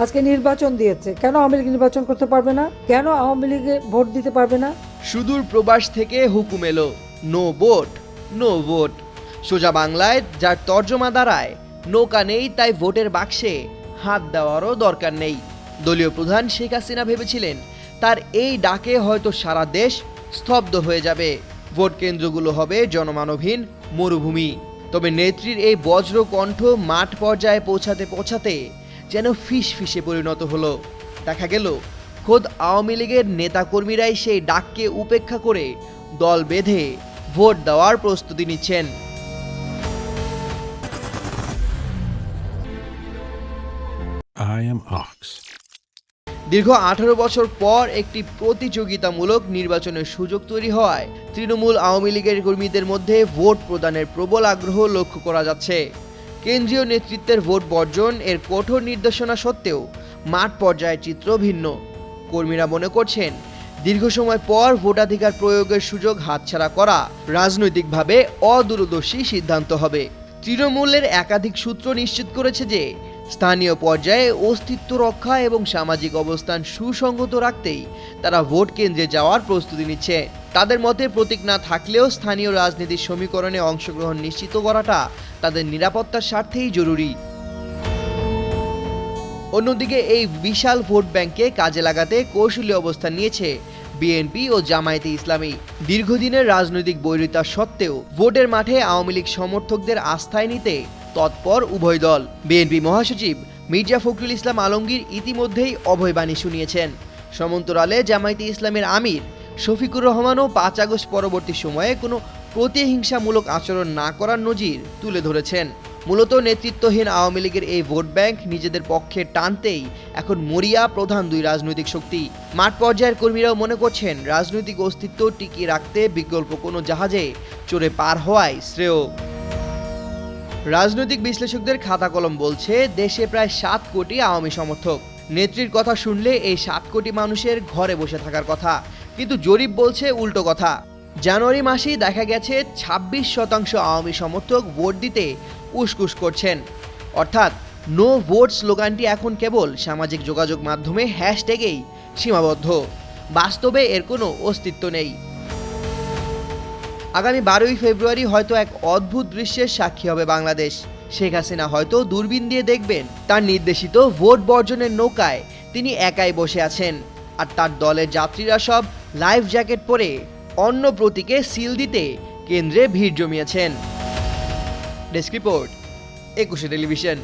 আজকে নির্বাচন দিয়েছে। কেন আওয়ামী লীগ নির্বাচন করতে পারবে না? কেন আওয়ামী লীগে ভোট দিতে পারবে না? সুদূর প্রবাস থেকে হুকুম এলো, নো ভোট নো ভোট। সোজা বাংলায় যার তর্জমা দাঁড়ায়, নৌকা নেই তাই ভোটের বাক্সে হাত দেওয়ারও দরকার নেই। দলীয় প্রধান শেখ হাসিনা ভেবেছিলেন, তার এই ডাকে হয়তো সারা দেশ স্তব্ধ হয়ে যাবে। ভোট কেন্দ্রগুলো হবে জনমানবহীন মরুভূমি। তবে নেত্রীর এই বজ্র কণ্ঠ মাঠ পর্যায়ে পৌঁছাতে পৌঁছাতে যেন ফিস ফিসে পরিণত হলো। দেখা গেল খোদ আওয়ামী লীগের নেতাকর্মীরাই সেই ডাককে উপেক্ষা করে দল বেঁধে ভোট দেওয়ার প্রস্তুতি নিচ্ছেন. দীর্ঘ আঠারো বছর পর একটি প্রতিযোগিতামূলক নির্বাচনের সুযোগ তৈরি হওয়ায় তৃণমূল আওয়ামী লীগের কর্মীদের মধ্যে ভোট প্রদানের প্রবল আগ্রহ লক্ষ্য করা যাচ্ছে। কেন্দ্রীয় নেতৃত্বের ভোট বর্জন এর কঠোর নির্দেশনা সত্ত্বেও মাঠ পর্যায়ের চিত্র ভিন্ন। কর্মীরা মনে করছেন, দীর্ঘ সময় পর ভোটাধিকার প্রয়োগের সুযোগ হাতছাড়া করা রাজনৈতিকভাবে অদূরদর্শী সিদ্ধান্ত হবে। তৃণমূলের একাধিক সূত্র নিশ্চিত করেছে যে, স্থানীয় পর্যায়ে অস্তিত্ব রক্ষা এবং সামাজিক অবস্থান সুসংগত রাখতেই তারা ভোট কেন্দ্রে যাওয়ার প্রস্তুতি নিচ্ছে। তাদের মধ্যে প্রতীক না থাকলেও স্থানীয় রাজনীতির সমীকরণে অংশগ্রহণ নিশ্চিত করাটা তাদের নিরাপত্তার স্বার্থেই জরুরি। অন্যদিকে এই বিশাল ভোট ব্যাংকে কাজে লাগাতে কৌশলী অবস্থান নিয়েছে বিএনপি ও জামায়াতে ইসলামী। দীর্ঘদিনের রাজনৈতিক বৈরিতা সত্ত্বেও ভোটের মাঠে আওয়ামী লীগ সমর্থকদের আস্থায় নিতে তৎপর উভয় দল। বিএনপি মহাসচিব মির্জা ফখরুল ইসলাম আলমগীর ইতিমধ্যেই অভয়বাণী শুনিয়েছেন। সমান্তরালে জামায়াতে ইসলামের আমির শফিকুর রহমানও পাঁচ আগস্ট পরবর্তী সময়ে কোনো প্রতিহিংসামূলক আচরণ না করার নজির তুলে ধরেছেন। মূলত নেতৃত্বহীন আওয়ামী লীগের এই ভোট ব্যাংক নিজেদের পক্ষে টানতেই এখন মরিয়া প্রধান দুই রাজনৈতিক শক্তি। মাঠ পর্যায়ের কর্মীরাও মনে করছেন রাজনৈতিক অস্তিত্ব টিকিয়ে রাখতে বিকল্প কোনো জাহাজে চড়ে পার হওয়াই শ্রেয়। রাজনৈতিক বিশ্লেষকদের খাতা কলম বলছে, দেশে প্রায় সাত কোটি আওয়ামী সমর্থক। নেত্রীর কথা শুনলে এই সাত কোটি মানুষের ঘরে বসে থাকার কথা। কিন্তু জরিপ বলছে উল্টো কথা। জানুয়ারি মাসেই দেখা গেছে ২৬ শতাংশ আওয়ামী সমর্থক ভোট দিতে উসকুস করছেন। অর্থাৎ নো ভোট স্লোগানটি এখন কেবল সামাজিক যোগাযোগ মাধ্যমে হ্যাশট্যাগেই সীমাবদ্ধ। বাস্তবে এর কোনো অস্তিত্ব নেই। আগামী বারোই ফেব্রুয়ারি হয়তো এক অদ্ভুত দৃশ্যের সাক্ষী হবে বাংলাদেশ। শেখ হাসিনা হয়তো দূরবীন দিয়ে দেখবেন, তার নির্দেশিত ভোট বর্জনের নৌকায় তিনি একাই বসে আছেন। আর তার দলের যাত্রীরা সব লাইফ জ্যাকেট পরে অন্য প্রতীকে সিল দিতে কেন্দ্রে ভিড় জমিয়েছেন। Desk report, Ekushey television.